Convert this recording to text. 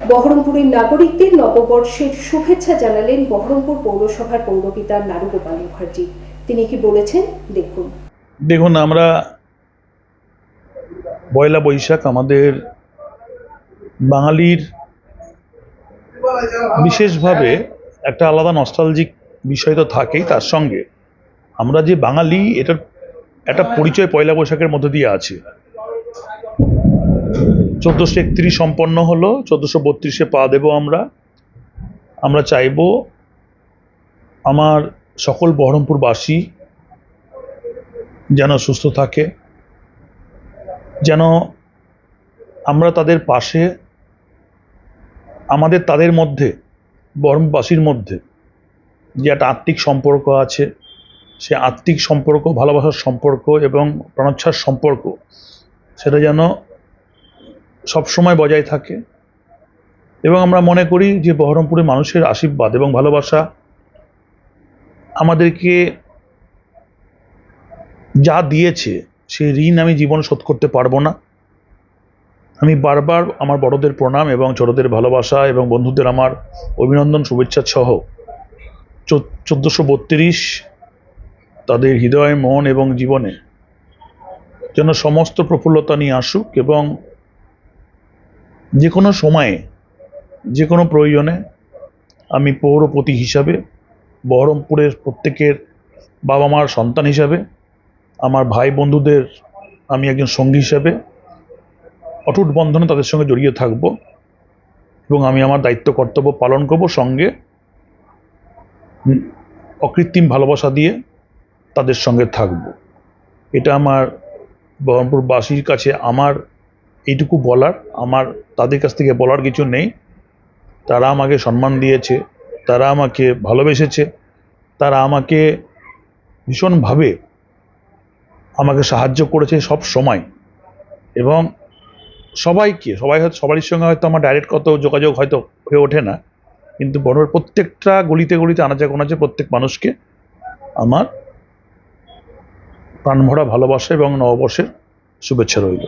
বহরমপুরের নাগরিকদের নববর্ষের শুভেচ্ছা জানালেন বহরমপুর পৌরসভার পৌরপিতা নারুগোপাল মুখার্জি। তিনি কি বলেছেন? দেখুন। দেখুন, আমরা পয়লা বৈশাখ আমাদের বাঙালির বিশেষভাবে একটা আলাদা নস্টালজিক বিষয় তো থাকেই তার সঙ্গে। আমরা যে বাঙালি, এটার একটা পরিচয় পয়লা বৈশাখের মধ্যে দিয়ে আছে। চোদ্দোশো একত্রিশ সম্পন্ন হলো, চোদ্দোশো বত্রিশে পা দেবো আমরা। আমরা চাইব আমার সকল বহরমপুরবাসী যেন সুস্থ থাকে, যেন আমরা তাদের পাশে, আমাদের তাদের মধ্যে, বহরমপুরবাসীর মধ্যে যে একটা আত্মিক সম্পর্ক আছে, সে আত্মিক সম্পর্ক, ভালোবাসার সম্পর্ক এবং প্রাণোচ্ছ্বাস সম্পর্ক, সেটা যেন সবসময় বজায় থাকে। এবং আমরা মনে করি যে বহরমপুরের মানুষের আশীর্বাদ এবং ভালোবাসা আমাদেরকে যা দিয়েছে, সেই ঋণ আমি জীবন শোধ করতে পারব না। আমি বারবার আমার বড়দের প্রণাম এবং ছোটদের ভালোবাসা এবং বন্ধুদের আমার অভিনন্দন, শুভেচ্ছা সহ চোদ্দোশো বত্রিশ তাদের হৃদয়, মন এবং জীবনে যেন সমস্ত প্রফুল্লতা নিয়ে আসুক এবং যে কোনো সময়ে যে কোনো প্রয়োজনে আমি পৌরপতি হিসাবে, বহরমপুরের প্রত্যেকের বাবা মার সন্তান হিসাবে, আমার ভাই বন্ধুদের আমি একজন সঙ্গী হিসাবে অটুট বন্ধনে তাদের সঙ্গে জড়িয়ে থাকব এবং আমি আমার দায়িত্ব, কর্তব্য পালন করব সঙ্গে অকৃত্রিম ভালোবাসা দিয়ে তাদের সঙ্গে থাকব। এটা আমার বহরমপুরবাসীর কাছে আমার এইটুকু বলার, আমার, তাদের কাছ থেকে বলার কিছু নেই। তারা আমাকে সম্মান দিয়েছে, তারা আমাকে ভালোবেসেছে, তারা আমাকে ভীষণভাবে আমাকে সাহায্য করেছে সব সময়। এবং সবাইকে, সবাই হয়তো, সবারই সঙ্গে হয়তো আমার ডাইরেক্ট কত যোগাযোগ হয়তো হয়ে ওঠে না, কিন্তু বড়োর প্রত্যেকটা গলিতে গলিতে, আনাচে কোনাচে প্রত্যেক মানুষকে আমার প্রাণভরা ভালোবাসা এবং নববর্ষের শুভেচ্ছা রইল।